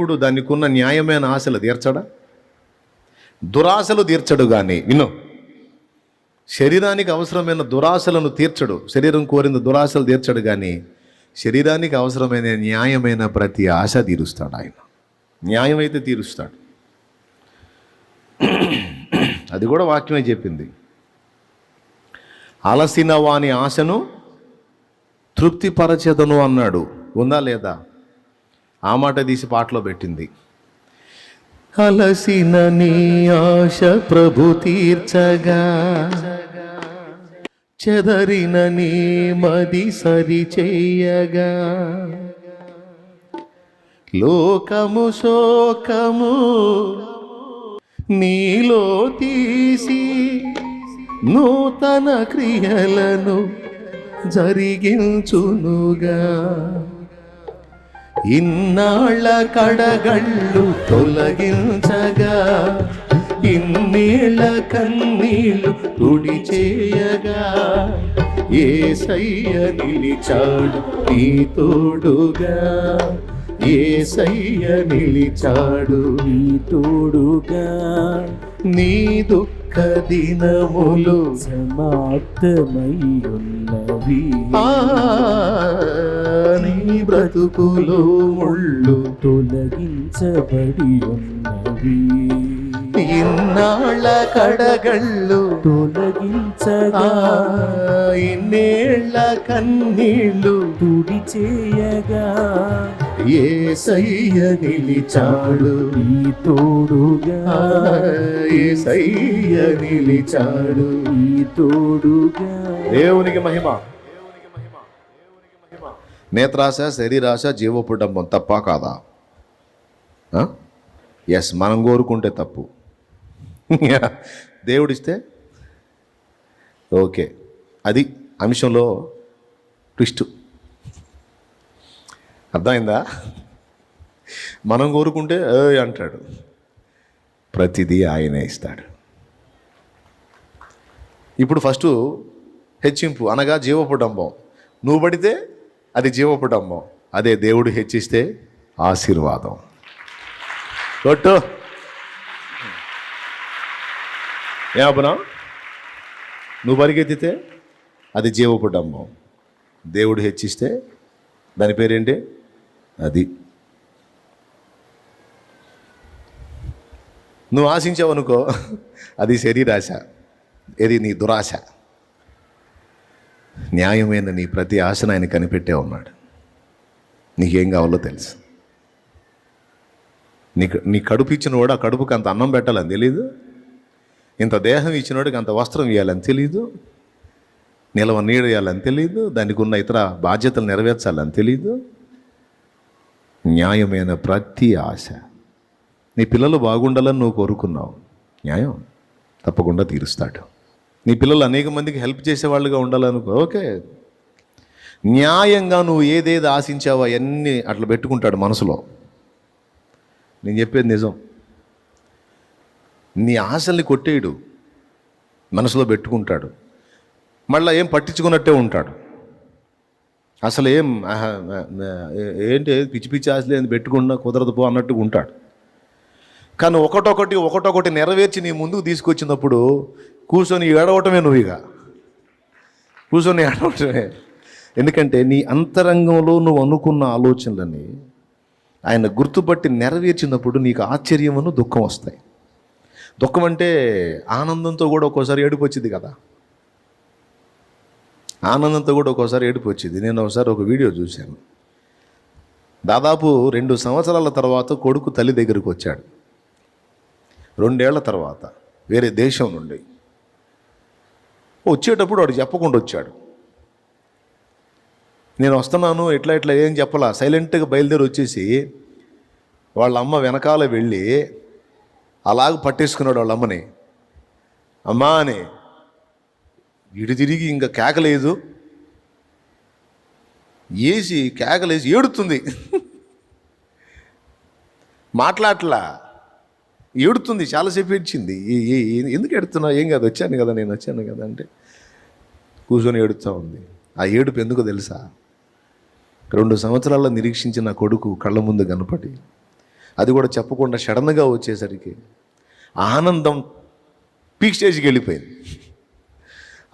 దేవుడు దానికి ఉన్న న్యాయమైన ఆశలు తీర్చడా? దురాశలు తీర్చడు కానీ విను. శరీరానికి అవసరమైన దురాశలను తీర్చడు. శరీరం కోరిన దురాశలు తీర్చడు కానీ శరీరానికి అవసరమైన న్యాయమైన ప్రతి ఆశ తీరుస్తాడు ఆయన. న్యాయం అయితే తీరుస్తాడు. అది కూడా వాక్యమే చెప్పింది. అలసిన వాని ఆశను తృప్తిపరచదను అన్నాడు. ఉందా లేదా? ఆ మాట తీసి పాటలో పెట్టింది. అలసిన నీ ఆశ ప్రభు తీర్చగా చెదరిన నీ మది సరి చేయగా లోకము శోకము నీలో తీసి నూతన క్రియలను జరిగించునుగా. ఇన్నాళ్ళ కడగళ్ళు తొలగించగా ఇన్నేళ్ళ కన్నీళ్ళు తుడి చేయగా ఏ సయ్య నిలిచాడు నీ తోడుగా ఏ సయ్య నిలిచాడు నీ తోడుగా. నీ దుఃఖ దినములు సమాప్తమై ఉన్నవి ఆ, నీ బ్రతుకులో ముళ్ళు తొలగించబడి ఉన్నవి ఇన్నాళ్ళ కడగళ్ళు తొలగించగా ఇన్నేళ్ళ కన్నీళ్ళు తుడి చేయగా ఏ సయ్య నిలిచాడు. నీ తోడుగా ఏ సయ్య నిలిచాడు. నీ తోడుగా దేవునికి మహిమ. నేత్రాశ శరీరాశ జీవపుడంబం తప్ప కాదా? ఎస్ మనం కోరుకుంటే తప్పు. దేవుడిస్తే? ఓకే. అది అంశంలో ట్విస్ట్. అర్థమైందా? మనం కోరుకుంటే అంటాడు. ప్రతిదీ ఆయనే ఇస్తాడు. ఇప్పుడు ఫస్ట్ హెచ్చింపు. అనగా జీవపుటంబం. నువ్వు పడితే అది జీవపుటంబం. అదే దేవుడు హెచ్చిస్తే ఆశీర్వాదం. కొట్టు. ఏమన్నా నువ్వు పరిగెత్తితే అది జీవపుడంబం దేవుడు హెచ్చిస్తే దాని పేరేంటి? అది. నువ్వు ఆశించావు అనుకో అది శరీరాశ ఇది నీ దురాశ. న్యాయమైన నీ ప్రతి ఆశను ఆయన కనిపెట్టే ఉన్నాడు. నీకేం కావాలో తెలుసు. నీకు నీ కడుపు ఇచ్చినవాడు ఆ కడుపుకి అంత అన్నం పెట్టాలని తెలీదు. ఇంత దేహం ఇచ్చినోడికి అంత వస్త్రం ఇవ్వాలని తెలియదు నిలవ నీడేయాలని తెలియదు దానికి ఉన్న ఇతర బాధ్యతలు నెరవేర్చాలని తెలియదు న్యాయమైన ప్రతి ఆశ. నీ పిల్లలు బాగుండాలని నువ్వు కోరుకున్నావు. న్యాయం తప్పకుండా తీరుస్తాడు. నీ పిల్లలు అనేక మందికి హెల్ప్ చేసేవాళ్ళుగా ఉండాలనుకో ఓకే. న్యాయంగా నువ్వు ఏదేది ఆశించావో అవన్నీ అట్లా పెట్టుకుంటాడు మనసులో. నేను చెప్పేది నిజం. నీ ఆశల్ని కొట్టేయడు. మనసులో పెట్టుకుంటాడు. మళ్ళీ ఏం పట్టించుకున్నట్టే ఉంటాడు. అసలు ఏం ఏంటి పిచ్చి పిచ్చి ఆశలు ఏంది పెట్టుకున్నా కుదరదు పో అన్నట్టుగా ఉంటాడు. కానీ ఒకటొకటి ఒకటొకటి నెరవేర్చి నీ ముందుకు తీసుకొచ్చినప్పుడు కూర్చొని ఏడవటమే నువ్వు ఇక కూర్చొని ఏడవటమే. ఎందుకంటే నీ అంతరంగంలో నువ్వు అనుకున్న ఆలోచనలని ఆయన గుర్తుపట్టి నెరవేర్చినప్పుడు నీకు ఆశ్చర్యమును దుఃఖం వస్తాయి. దుఃఖం అంటే ఆనందంతో కూడా ఒక్కోసారి ఏడుపు వచ్చింది కదా. ఆనందంతో కూడా ఒక్కోసారి ఏడుపు వచ్చింది నేను ఒకసారి ఒక వీడియో చూశాను. దాదాపు రెండు సంవత్సరాల తర్వాత కొడుకు తల్లి దగ్గరికి వచ్చాడు. రెండేళ్ళ తర్వాత వేరే దేశం నుండి. వచ్చేటప్పుడు వాడు చెప్పకుండా వచ్చాడు. నేను వస్తున్నాను ఎట్లా ఇట్లా ఏం చెప్పలా సైలెంట్గా బయలుదేరి వచ్చేసి వాళ్ళ అమ్మ వెనకాల వెళ్ళి అలాగ పట్టేసుకున్నాడు వాళ్ళ అమ్మని. అమ్మా అని ఇటు తిరిగి ఇంకా కేకలేదు. వేసి కేకలేసి ఏడుతుంది. మాట్లాడలా ఏడుతుంది చాలాసేపు ఏడ్చింది. ఎందుకు ఏడుతున్నావు? ఏం కాదు వచ్చాను కదా నేను వచ్చాను కదా అంటే కూర్చొని ఏడుతూ ఉంది. ఆ ఏడుపు ఎందుకో తెలుసా? రెండు సంవత్సరాల్లో నిరీక్షించిన కొడుకు కళ్ళ ముందు కనపడి అది కూడా చెప్పకుండా సడన్గా వచ్చేసరికి ఆనందం పీక్ స్టేజ్కి వెళ్ళిపోయింది.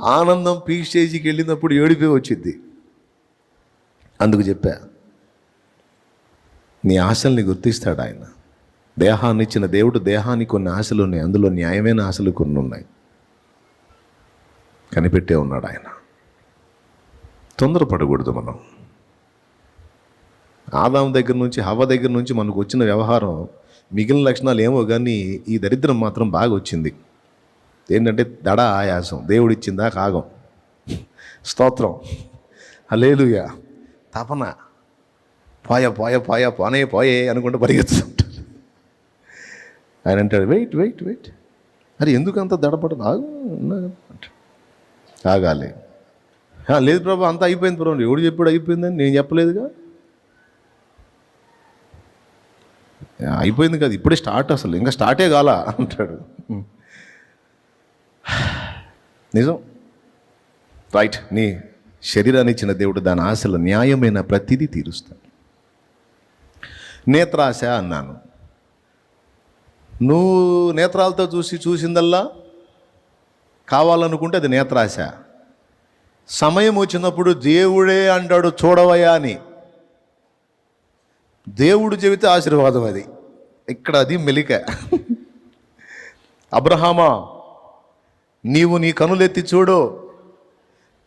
ఆనందం పీక్ స్టేజ్కి వెళ్ళినప్పుడు ఏడిపోయి వచ్చింది అందుకు చెప్పా నీ ఆశల్ని గుర్తిస్తాడు ఆయన. దేహాన్ని ఇచ్చిన దేవుడు దేహానికి కొన్ని ఆశలు ఉన్నాయి. అందులో న్యాయమైన ఆశలు కొన్ని ఉన్నాయి. కనిపెట్టే ఉన్నాడు ఆయన. తొందరపడకూడదు మనం. ఆదాం దగ్గర నుంచి హవ దగ్గర నుంచి మనకు వచ్చిన వ్యవహారం మిగిలిన లక్షణాలు ఏమో కానీ ఈ దరిద్రం మాత్రం బాగా వచ్చింది. ఏంటంటే దడ ఆయాసం దేవుడిచ్చిందా కాగం స్తోత్రం. అలేలుయ తపన. పోయ పోయ పోయ పోనే పోయే అనుకుంటూ పరిగెత్తుంటాడు ఆయన అంటాడు వెయిట్ వెయిట్ వెయిట్. అరే ఎందుకు అంత దడపడదు? ఆగు ఆగాలి. లేదు ప్రభు అంతా అయిపోయింది ప్రభు. ఎవడు చెప్పాడు అయిపోయిందని నేను చెప్పలేదుగా "ఆ, అయిపోయింది కదా ఇప్పుడే స్టార్ట్ అసలు ఇంకా స్టార్టే కాల అంటాడు. నిజం. రైట్ నీ శరీరాన్ని ఇచ్చిన దేవుడు దాని ఆశలు న్యాయమైన ప్రతిదీ తీరుస్తాడు. నేత్రాశ అన్నాను. నువ్వు నేత్రాలతో చూసి చూసిందల్లా? కావాలనుకుంటే అది నేత్రాశ. సమయం వచ్చినప్పుడు దేవుడే అంటాడు చూడవయ్యా అని. దేవుడు చెబితే ఆశీర్వాదం అది. ఇక్కడ అది మెలిక. అబ్రహామా నీవు నీ కనులెత్తి చూడు.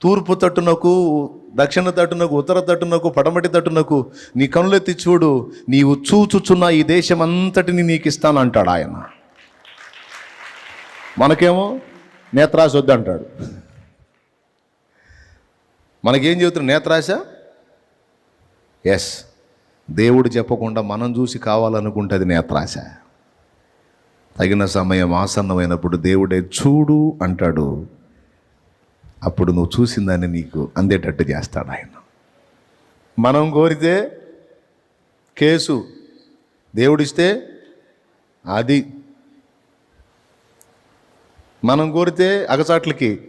తూర్పు తట్టునకు దక్షిణ తట్టునకు ఉత్తర తట్టునకు పడమటి తట్టునకు నీ కనులెత్తి చూడు. నీవు చూచుచున్న ఈ దేశం అంతటిని నీకు ఇస్తాను అంటాడు ఆయన. మనకేమో నేత్రాశ వద్దంటాడు. మనకేం చెబుతున్నాడు నేత్రాశ? ఎస్ దేవుడు చెప్పకుండా మనం చూసి కావాలనుకుంటుంది నేత్రాశ తగిన సమయం ఆసన్నమైనప్పుడు దేవుడే చూడు అంటాడు. అప్పుడు నువ్వు చూసిందని నీకు అందేటట్టు చేస్తాడు ఆయన. మనం కోరితే కేసు దేవుడిస్తే అది. మనం కోరితే అగచాట్లకి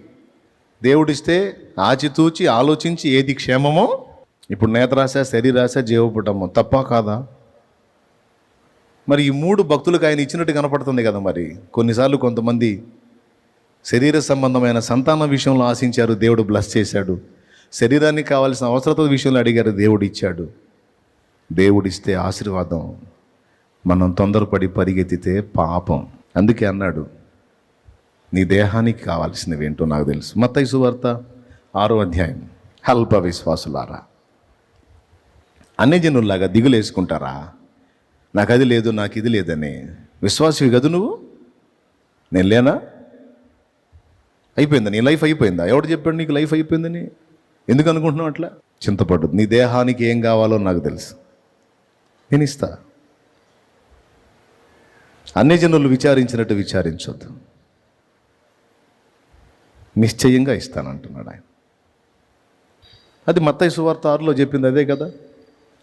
దేవుడిస్తే ఆచితూచి ఆలోచించి ఏది క్షేమమో ఇప్పుడు నేత్రాశ శరీరాశ జీవపుటము తప్ప కాదా? మరి ఈ మూడు భక్తులకు ఆయన ఇచ్చినట్టు కనపడుతుంది కదా మరి. కొన్నిసార్లు కొంతమంది శరీర సంబంధమైన సంతాన విషయంలో ఆశించారు దేవుడు బ్లస్ చేశాడు. శరీరానికి కావాల్సిన అవసరత విషయంలో అడిగారు దేవుడు ఇచ్చాడు. దేవుడిస్తే ఆశీర్వాదం. మనం తొందరపడి పరిగెత్తితే పాపం. అందుకే అన్నాడు నీ దేహానికి కావాల్సినవి ఏంటో నాకు తెలుసు. మత్తైసు వార్త ఆరో అధ్యాయం. అల్ప విశ్వాసులారా అన్ని జనుల్లాగా దిగులేసుకుంటారా? నాకు అది లేదు నాకు ఇది లేదని విశ్వాసవి కదా నువ్వు? నేను లేనా? అయిపోయిందా? నీ లైఫ్ అయిపోయిందా? ఎవడు చెప్పాడు నీకు లైఫ్ అయిపోయిందని? ఎందుకు అనుకుంటున్నావు అట్లా? చింతపడ్డు నీ దేహానికి ఏం కావాలో నాకు తెలుసు. నేను ఇస్తా. అన్ని జనులు విచారించినట్టు విచారించొద్దు. నిశ్చయంగా ఇస్తానంటున్నాడు ఆయన. అది మత్తయ్య సువార్త ఆరులో చెప్పింది అదే కదా?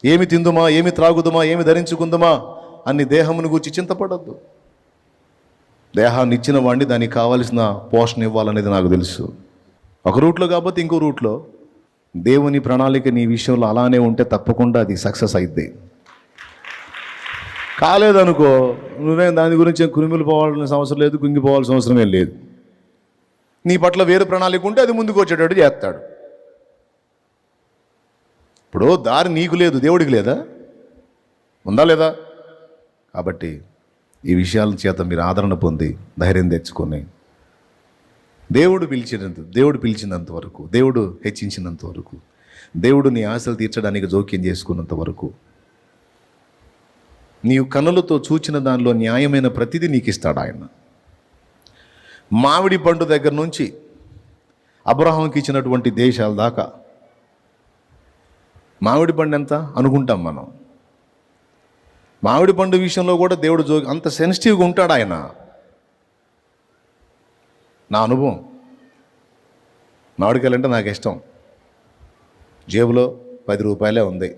ఏమి తిందుమా ఏమి త్రాగుదుమా ఏమి ధరించుకుందుమా అన్ని దేహమును గూర్చి చింతపడద్దు. దేహాన్ని ఇచ్చిన వాడిని దానికి కావలసిన పోషణ ఇవ్వాలనేది నాకు తెలుసు. ఒక రూట్లో కాకపోతే ఇంకో రూట్లో. దేవుని ప్రణాళిక నీ విషయంలో అలానే ఉంటే తప్పకుండా అది సక్సెస్ అయిద్ది. కాలేదనుకో నువ్వే దాని గురించి కురిమిలు పోవాల్సిన అవసరం లేదు కుంగిపోవాల్సిన అవసరం ఏం లేదు. నీ పట్ల వేరు ప్రణాళిక ఉంటే అది ముందుకు వచ్చేటట్టు చేస్తాడు. ఇప్పుడు దారి నీకు లేదు దేవుడికి లేదా? ఉందా లేదా? కాబట్టి ఈ విషయాల చేత మీరు ఆదరణ పొంది ధైర్యం తెచ్చుకొని దేవుడు పిలిచినంత దేవుడు పిలిచినంత వరకు దేవుడు హెచ్చించినంత వరకు దేవుడు నీ ఆశలు తీర్చడానికి జోక్యం చేసుకున్నంత వరకు నీవు కన్నులతో చూచిన దానిలో న్యాయమైన ప్రతిదీ నీకు ఇస్తాడు ఆయన. మామిడి పండు దగ్గర నుంచి అబ్రహాంకి ఇచ్చినటువంటి దేశాల దాకా మామిడి పండు ఎంత అనుకుంటాం మనం. మామిడి పండు విషయంలో కూడా దేవుడు జో అంత సెన్సిటివ్గా ఉంటాడు ఆయన. నా అనుభవం. మామిడికాయలంటే నాకు ఇష్టం. జేబులో పది రూపాయలే ఉంది.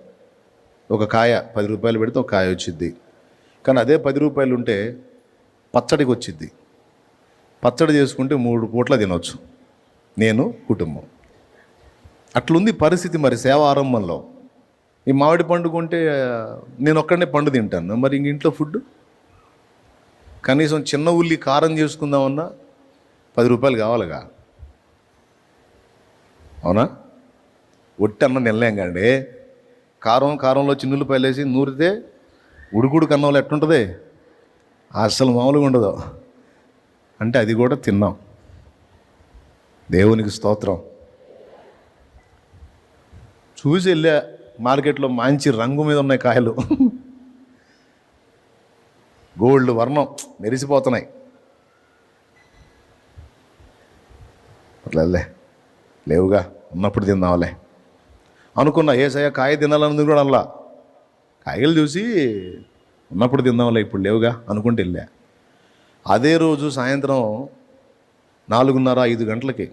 ఒక కాయ పది రూపాయలు పెడితే ఒక కాయ వచ్చిద్ది. కానీ అదే పది రూపాయలు ఉంటే పచ్చడికి వచ్చింది పచ్చడి చేసుకుంటే మూడు పూట్ల తినొచ్చు. నేను కుటుంబం. అట్లుంది పరిస్థితి మరి సేవ ఆరంభంలో. ఈ మామిడి పండు కొంటే నేను ఒక్కడనే పండు తింటాను. మరి ఇంక ఇంట్లో ఫుడ్? కనీసం చిన్న ఉల్లి కారం చేసుకుందామన్నా పది రూపాయలు కావాలిగా. అవునా? ఒట్టి అన్నం తినలేం కండి కారం కారంలో చిన్నులపాయలు వేసి నూరితే ఉడుకుడు కన్నంలో ఎట్టుంటుంది? అసలు మామూలుగా ఉండదు. అంటే అది కూడా తిన్నాం. దేవునికి స్తోత్రం. చూసి వెళ్ళా మార్కెట్లో మంచి రంగు మీద ఉన్నాయి కాయలు. గోల్డ్ వర్ణం మెరిసిపోతున్నాయి. అట్లే లేవుగా ఉన్నప్పుడు తిందాంలే. అనుకున్నా ఏసయ్య కాయ తినాలన్నది కూడా అలా. కాయలు చూసి ఉన్నప్పుడు తిందాంలే ఇప్పుడు లేవుగా అనుకుంటూ వెళ్ళా. అదే రోజు సాయంత్రం నాలుగున్నర ఐదు గంటలకి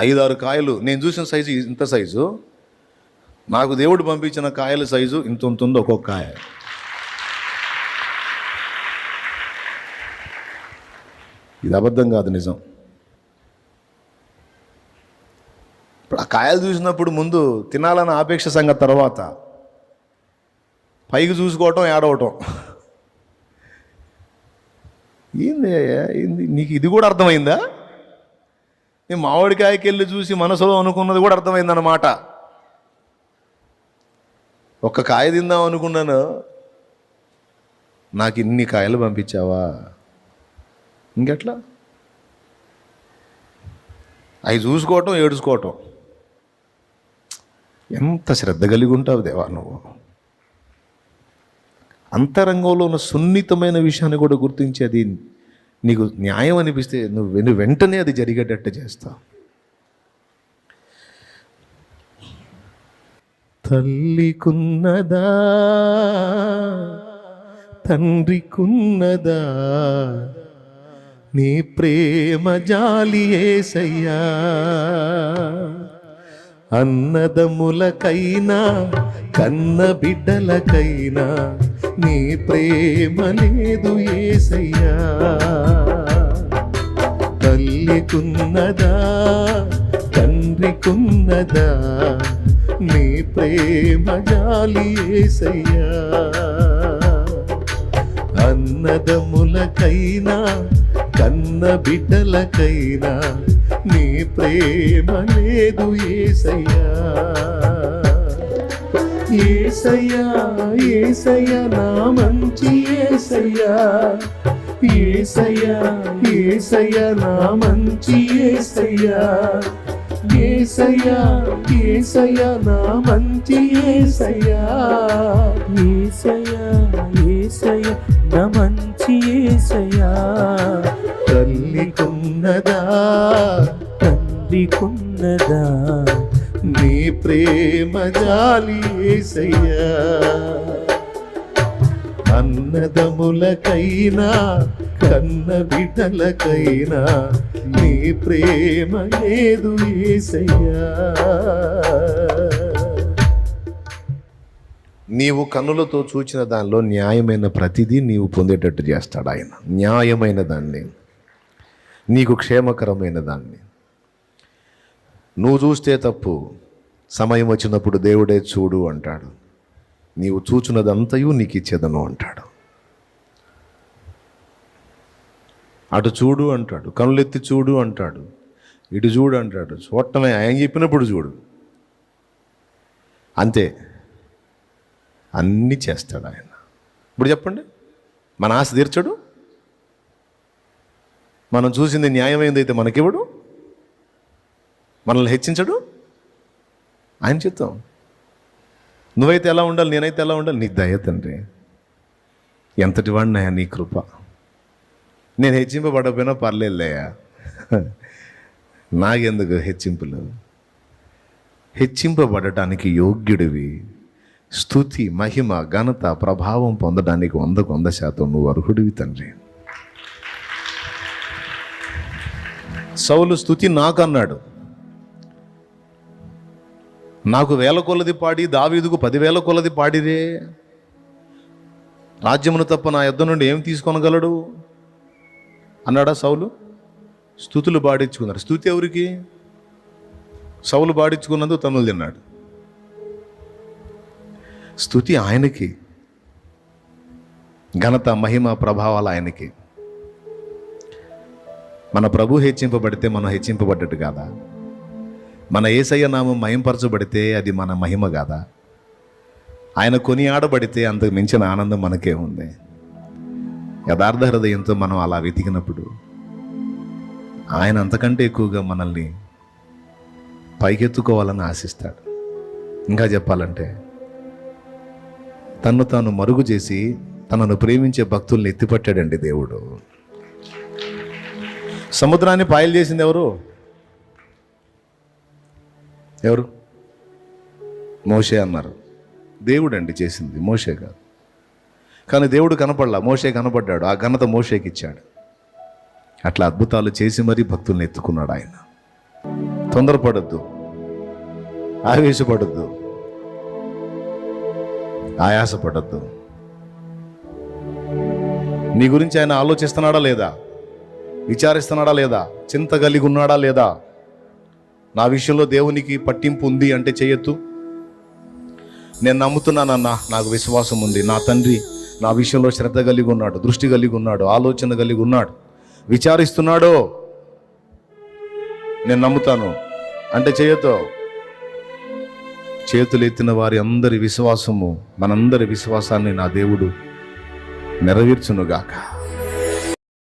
ఐదారు కాయలు నేను చూసిన సైజు ఇంత సైజు. నాకు దేవుడు పంపించిన కాయల సైజు ఇంత ఉంటుంది ఒక్కొక్క కాయ. ఇది అబద్ధం కాదు నిజం. ఇప్పుడు ఆ కాయలు చూసినప్పుడు ముందు తినాలన్న ఆపేక్ష సంగతి తర్వాత పైకి చూసుకోవటం ఏడవటం. ఏంది ఏంది? నీకు ఇది కూడా అర్థమైందా? మామిడికాయకి వెళ్ళి చూసి మనసులో అనుకున్నది కూడా అర్థమైందన్నమాట. ఒక్క కాయ తిందాం అనుకున్నాను. నాకు ఇన్ని కాయలు పంపించావా? ఇంకెట్లా? అవి చూసుకోవటం ఏడుచుకోవటం. ఎంత శ్రద్ధ కలిగి ఉంటావు దేవా నువ్వు. అంతరంగంలో ఉన్న సున్నితమైన విషయాన్ని కూడా గుర్తించేది నీకు న్యాయం అనిపిస్తే నువ్వు వెంటనే అది జరిగేటట్టు చేస్తావు తల్లికున్నదా? తండ్రికున్నదా? నీ ప్రేమ జాలి ఏసయ్యా? అన్నదములకైనా కన్న బిడ్డలకైనా నీ ప్రేమ లేదు ఏసయ్యా. తల్లికున్నదా తండ్రికున్నదా నీ ప్రేమ జాలి ఏసయ్యా. అన్నదములకైనా కన్న బిడ్డలకైనా నీ ప్రేమ లేదు ఏసయ్యా. ఏసయ్యా ఏసయ్యా నా మంచి ఏసయ్యా. ఏసయ్యా ఏసయ్యా నా మంచి ఏసయ్యా. ఏసయ్యా ఏసయ్యా నా మంచి ఏసయ్యా. ఏసయ్యా ఏసయ్యా నా మంచి ఏసయ్యా. తల్లికున్నదా తండ్రికున్నదా నీ ప్రేమ జాలి ఏసయ్యా. అన్నదములకైనా కన్న బిడ్డలకైనా నీ ప్రేమ లేదు ఏసయ్యా. నీవు కన్నులతో చూచిన దానిలో న్యాయమైన ప్రతిదీ నీవు పొందేటట్టు చేస్తాడు ఆయన. న్యాయమైన దాన్ని. నీకు క్షేమకరమైన దాన్ని. నువ్వు చూస్తే తప్పు. సమయం వచ్చినప్పుడు దేవుడే చూడు అంటాడు. నీవు చూచున్నదంతయు నీకు ఇచ్చేదను అంటాడు. అటు చూడు అంటాడు కనులెత్తి చూడు అంటాడు ఇటు చూడు అంటాడు. చూడటమే ఆయన చెప్పినప్పుడు చూడు. అంతే. అన్నీ చేస్తాడు ఆయన. ఇప్పుడు చెప్పండి. మన ఆశ తీర్చడు. మనం చూసింది న్యాయమైందైతే మనకివ్వడు. మనల్ని హెచ్చించడు. ఆయన చిత్తం నువ్వైతే ఎలా ఉండాలి నేనైతే ఎలా ఉండాలి? నీ దయ తండ్రి. ఎంతటి వాడినాయా నీ కృప? నేను హెచ్చింపబడకపోయినా పర్లేదులేయా నాకెందుకు హెచ్చింపులు? హెచ్చింపబడటానికి యోగ్యుడివి. స్థుతి మహిమ ఘనత ప్రభావం పొందడానికి వందకు వంద శాతం నువ్వు అర్హుడివి తండ్రి. సౌలు స్థుతి నాకు అన్నాడు నాకు వేల కొలది పాడి దావీదుకు పదివేల కొలది పాడిరే. రాజ్యమును తప్ప నా యుద్ధ నుండి ఏం తీసుకొనగలడు? అన్నాడా సౌలు. స్థుతులు బాడించుకున్నారు స్థుతి ఎవరికి? సౌలు బాడించుకున్నందుకు తనులు తిన్నాడు. స్థుతి ఆయనకి. ఘనత మహిమ ప్రభావాలు ఆయనకి. మన ప్రభు హెచ్చింపబడితే మనం హెచ్చింపబడ్డట్టు కాదా? మన ఏసయ్య నామం మహింపరచబడితే అది మన మహిమ కాదా? ఆయన కొని ఆడబడితే అంతకు మించిన ఆనందం మనకే ఉంది. యథార్థ హృదయంతో మనం అలా వెతికినప్పుడు ఆయన అంతకంటే ఎక్కువగా మనల్ని పైకెత్తుకోవాలని ఆశిస్తాడు. ఇంకా చెప్పాలంటే తన్ను తాను మరుగు చేసి తనను ప్రేమించే భక్తుల్ని ఎత్తిపట్టాడండి దేవుడు. సముద్రాన్ని పాయలు చేసింది ఎవరు? ఎవరు? మోషే అన్నారు. దేవుడు అండి చేసింది మోషే కాదు. కానీ దేవుడు కనపడలా. మోషే కనపడ్డాడు. ఆ ఘనత మోషేకి ఇచ్చాడు అట్లా అద్భుతాలు చేసి మరీ భక్తుల్ని ఎత్తుకున్నాడు ఆయన. తొందరపడద్దు. ఆవేశపడద్దు. ఆయాసపడద్దు. నీ గురించి ఆయన ఆలోచిస్తున్నాడా లేదా? విచారిస్తున్నాడా లేదా? చింత కలిగి ఉన్నాడా లేదా? నా విషయంలో దేవునికి పట్టింపు ఉంది అంటే చేయొద్దు. నేను నమ్ముతున్నానన్న నాకు విశ్వాసం ఉంది. నా తండ్రి నా విషయంలో శ్రద్ధ కలిగి ఉన్నాడు దృష్టి కలిగి ఉన్నాడు ఆలోచన కలిగి ఉన్నాడు. విచారిస్తున్నాడో నేను నమ్ముతాను. అంటే చేయొద్దు. చేతులు ఎత్తిన వారి అందరి విశ్వాసము మనందరి విశ్వాసాన్ని నా దేవుడు నెరవేర్చునుగాక.